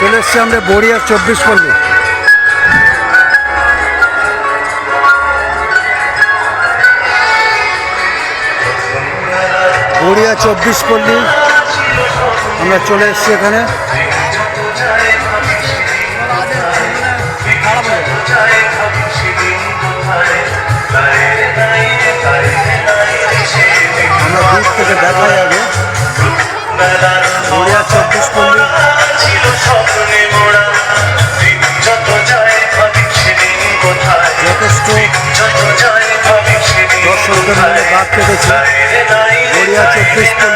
চলে এসছি আমরা বড়িয়ার চব্বিশ পল্লী। বড়িয়া চব্বিশ পল্লী, আমরা চলে এসছি এখানে। আমরা দূর থেকে দেখা যাবে বড়িয়া চব্বিশ পল্লী যথেষ্ট। দর্শকদের মধ্যে বাদ কেটেছে। গড়িয়া চব্বিশ পল্লী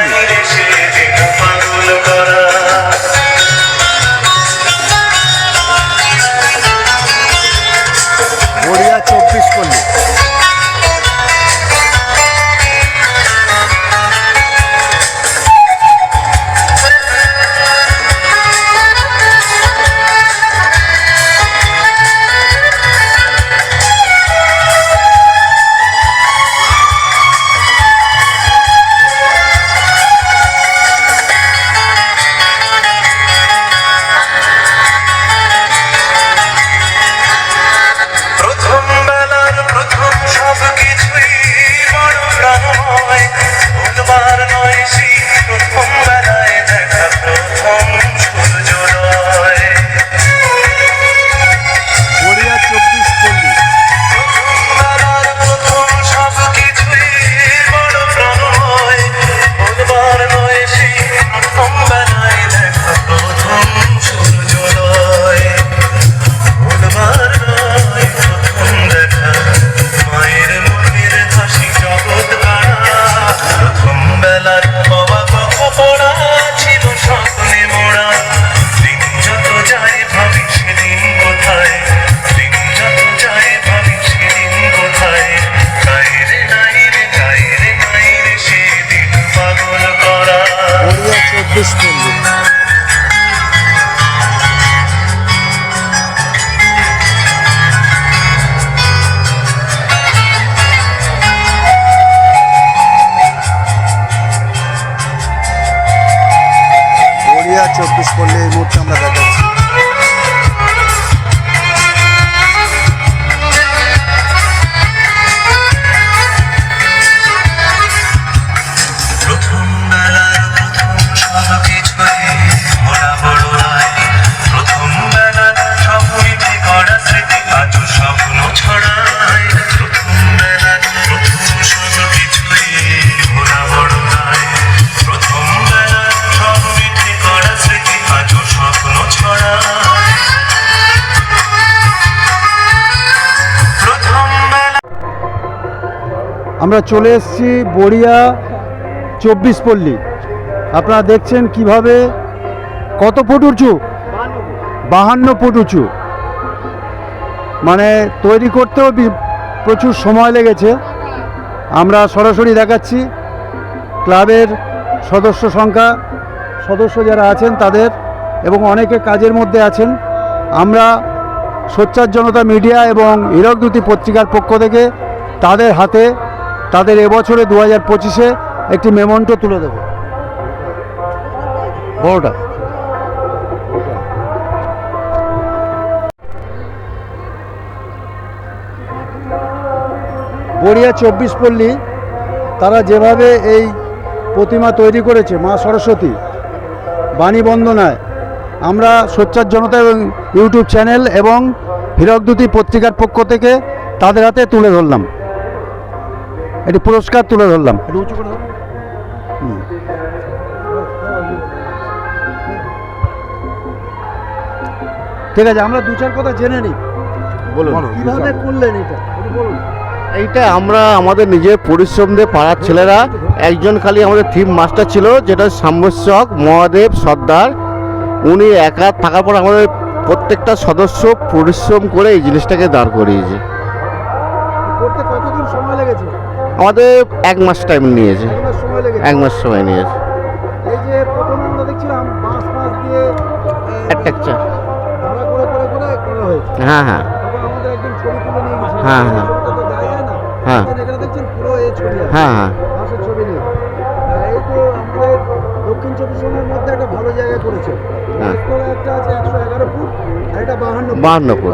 আমরা চলে এসেছি বড়িয়া চব্বিশ পল্লী। আপনারা দেখছেন কীভাবে, কত ফুট উঁচু? বাহান্ন ফুট উঁচু। মানে তৈরি করতেও প্রচুর সময় লেগেছে। আমরা সরাসরি দেখাচ্ছি ক্লাবের সদস্য সংখ্যা, সদস্য যারা আছেন তাদের এবং অনেকে কাজের মধ্যে আছেন। আমরা সোচ্চার জনতা মিডিয়া এবং হীরকদূতি পত্রিকার পক্ষ থেকে তাদের হাতে তাদের এবছরে দু হাজার পঁচিশে একটি মেমন্টো তুলে দেব। বড়টা। বড়িয়া চব্বিশ পল্লী, তারা যেভাবে এই প্রতিমা তৈরি করেছে, মা সরস্বতী, বাণী বন্দনায়, আমরা সোচ্চার জনতা এবং ইউটিউব চ্যানেল এবং হীরকদূতি পত্রিকার পক্ষ থেকে তাদের হাতে তুলে ধরলাম। এটি পুরস্কার তুলে ধরলাম। একটু উঁচু করে ঠিক আছে আমরা দু চার কথা জেনে নিই। বলুন। কীভাবে করলেন এটা? বলুন। এইটা আমরা আমাদের নিজের পরিশ্রম দিয়ে পাড়ার ছেলেরা একজন খালি আমাদের থিম মাস্টার ছিল যেটা সাম্যসক মহাদেব সর্দার। উনি একা থাকার পর আমাদের প্রত্যেকটা সদস্য পরিশ্রম করে এই জিনিসটাকে দাঁড় করিয়েছে। করতে কতদিন সময় লেগেছে? আমাদের এক মাস টাইম নিয়েছে। এক মাস সময় লেগেছে এক মাস সময় নিয়েছে। এই যে প্রথম আমরা দেখছিলাম বাঁশ বাঁশ দিয়ে ভাড়া করে করে করে করা হয়েছে। হ্যাঁ হ্যাঁ। আমাদের একজন ছবি তুলে নিয়ে গেছিল হ্যাঁ, হ্যাঁ। হ্যাঁ। এখন দেখছেন পুরো এই ছবি হ্যাঁ হ্যাঁ। বাঁশের ছবি নেই এই তো আমাদের দক্ষিণ চব্বিশ পরগনার মধ্যে একটা ভালো জায়গায় করেছে। হ্যাঁ। একটা আছে একশো বাহান্ন ফুট। বাহান্ন ফুট।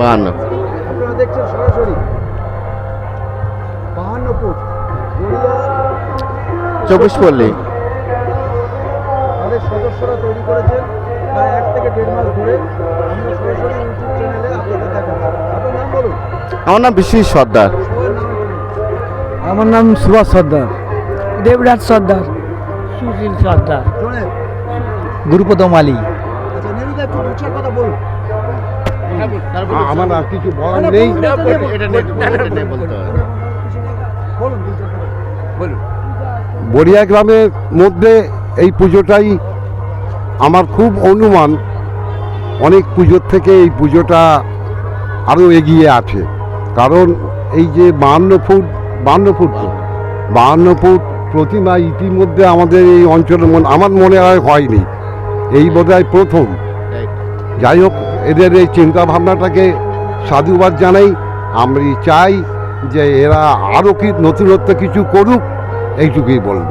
বাহান্ন আপনারা চব্বিশ পল্লী। তাদের সদস্যরা তৈরি করেছেন প্রায় এক থেকে দেড় মাস ধরে। আমরা সরাসরি ইউটিউব চ্যানেলে আপনাদের দেখাচ্ছি আপনার নাম বলুন। আমার নাম বিশ্বজিৎ সর্দার। আমার নাম সুভাষ সর্দার। দেবরাজ সর্দার। সুশীল সর্দার। গুরুপদ মালি। আচ্ছা আমার আর কিছু বলার নেই। বলুন। বড়িয়া গ্রামের মধ্যে এই পুজোটাই আমার খুব অনুমান। অনেক পুজোর থেকে এই পুজোটা আরও এগিয়ে আছে। কারণ এই যে বাহান্ন ফুট বাহান্ন ফুট বাহান্ন ফুট প্রতিমা ইতিমধ্যে আমাদের এই অঞ্চলের মন- আমার মনে হয় হয়নি। এই বোধহয় প্রথম। যাই হোক, এদের এই চিন্তা ভাবনাটাকে সাধুবাদ জানাই। আমি চাই যে এরা আরও কি নতুনত্ব কিছু করুক। এইটুকুই বলব।